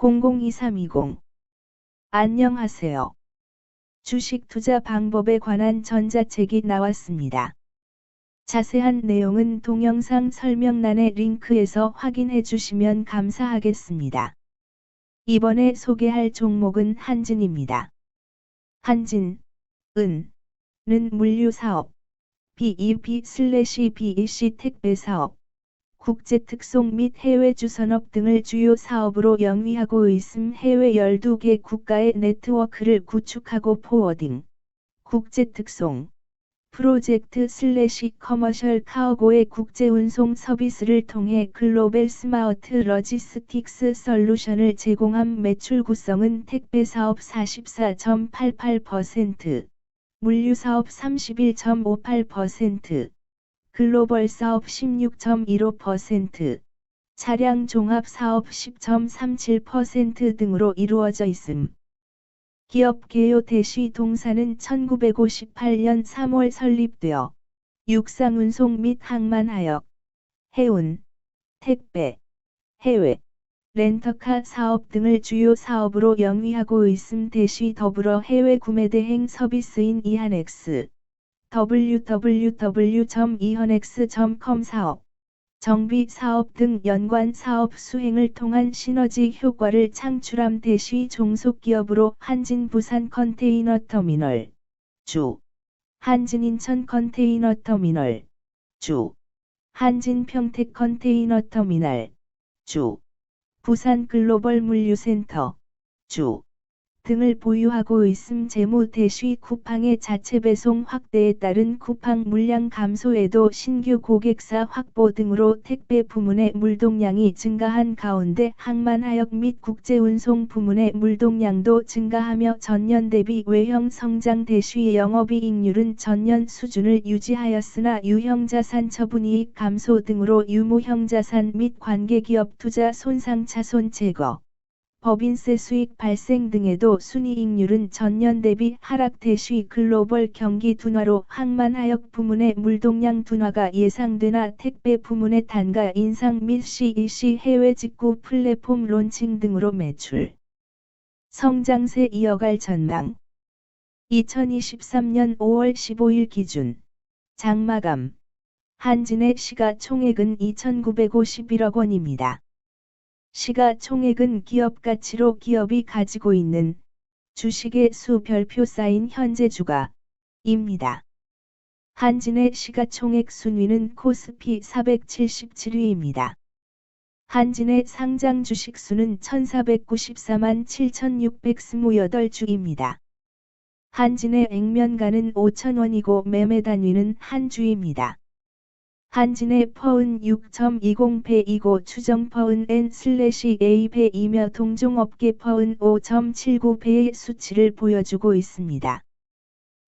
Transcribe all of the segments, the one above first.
002320 안녕하세요. 주식 투자 방법에 관한 전자책이 나왔습니다. 자세한 내용은 동영상 설명란의 링크에서 확인해 주시면 감사하겠습니다. 이번에 소개할 종목은 한진입니다. 한진, 은, 는 물류사업, BEP 슬래시 BEC 택배사업, 국제 특송 및 해외 주선업 등을 주요 사업으로 영위하고 있음 해외 12개 국가의 네트워크를 구축하고 포워딩, 국제 특송, 프로젝트 슬래시 커머셜 카우고의 국제 운송 서비스를 통해 글로벌 스마트 러지스틱스 솔루션을 제공함 매출 구성은 택배 사업 44.88%, 물류 사업 31.58%, 글로벌 사업 16.15%, 차량 종합 사업 10.37% 등으로 이루어져 있음. 기업 개요 대시 동사는 1958년 3월 설립되어 육상 운송 및 항만하역, 해운, 택배, 해외, 렌터카 사업 등을 주요 사업으로 영위하고 있음 대시 더불어 해외 구매 대행 서비스인 이한엑스, www.ihanx.com 사업, 정비 사업 등 연관 사업 수행을 통한 시너지 효과를 창출함 대시 종속기업으로 한진 부산 컨테이너 터미널, 주, 한진 인천 컨테이너 터미널, 주, 한진 평택 컨테이너 터미널, 주, 부산 글로벌 물류센터, 주, 등을 보유하고 있음 재무 대시 쿠팡의 자체 배송 확대에 따른 쿠팡 물량 감소에도 신규 고객사 확보 등으로 택배 부문의 물동량이 증가한 가운데 항만하역 및 국제운송 부문의 물동량도 증가하며 전년 대비 외형 성장 대시 영업이익률은 전년 수준을 유지하였으나 유형자산 처분이익 감소 등으로 유무형자산 및 관계기업 투자 손상 차손 제거 법인세 수익 발생 등에도 순이익률은 전년 대비 하락 대시 글로벌 경기 둔화로 항만하역 부문의 물동량 둔화가 예상되나 택배 부문의 단가 인상 및 CEC 해외 직구 플랫폼 론칭 등으로 매출 성장세 이어갈 전망 2023년 5월 15일 기준 장마감 한진의 시가총액은 2,951억 원입니다. 시가총액은 기업 가치로 기업이 가지고 있는 주식의 수 별표 쌓인 현재 주가입니다. 한진의 시가총액 순위는 코스피 477위입니다. 한진의 상장 주식 수는 1494만 7628주입니다. 한진의 액면가는 5천원이고 매매 단위는 한 주입니다. 한진의 퍼은 6.20배이고 추정 퍼은 N/A배이며 동종업계 퍼은 5.79배의 수치를 보여주고 있습니다.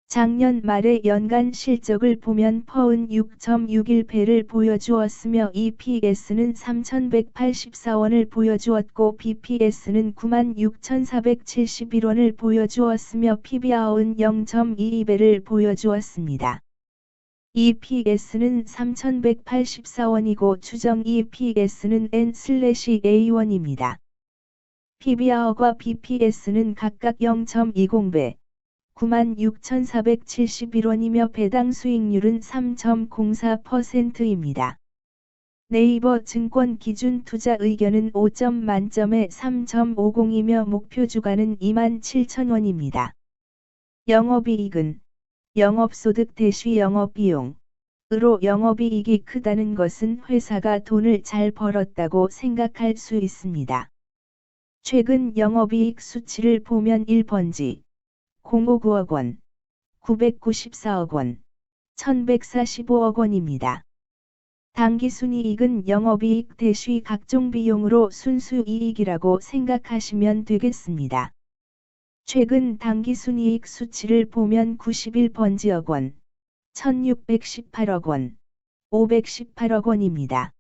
작년 말의 연간 실적을 보면 퍼은 6.61배를 보여주었으며 EPS는 3,184원을 보여주었고 BPS는 96,471원을 보여주었으며 PBR은 0.22배를 보여주었습니다. EPS는 3,184원이고 추정 EPS는 N/A1입니다. PBR과 BPS는 각각 0.20배, 96,471원이며 배당 수익률은 3.04%입니다. 네이버 증권 기준 투자 의견은 5점 만점에 3.50이며 목표 주가는 27,000원입니다. 영업이익은 영업소득 대시 영업비용. 으로 영업이익이 크다는 것은 회사가 돈을 잘 벌었다고 생각할 수 있습니다. 최근 영업이익 수치를 보면 1번지 059억 원, 994억 원, 1145억 원입니다. 당기순이익은 영업이익 대시 각종 비용으로 순수이익이라고 생각하시면 되겠습니다. 최근 당기순이익 수치를 보면 91번 지억 원, 1618억 원, 518억 원입니다.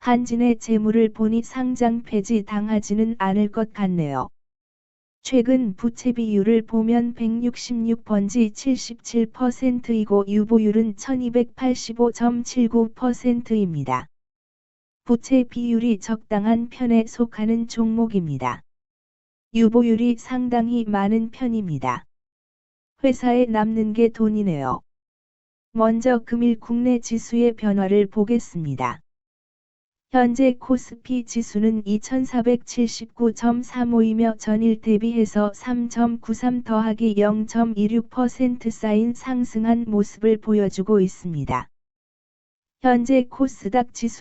한진의 재물을 보니 상장 폐지 당하지는 않을 것 같네요. 최근 부채 비율을 보면 166번지 77%이고 유보율은 1285.79%입니다. 부채 비율이 적당한 편에 속하는 종목입니다. 유보율이 상당히 많은 편입니다. 회사에 남는 게 돈이네요. 먼저 금일 국내 지수의 변화를 보겠습니다. 현재 코스피 지수는 2479.35이며 전일 대비해서 3.93 더하기 0.26% 쌓인 상승한 모습을 보여주고 있습니다. 현재 코스닥 지수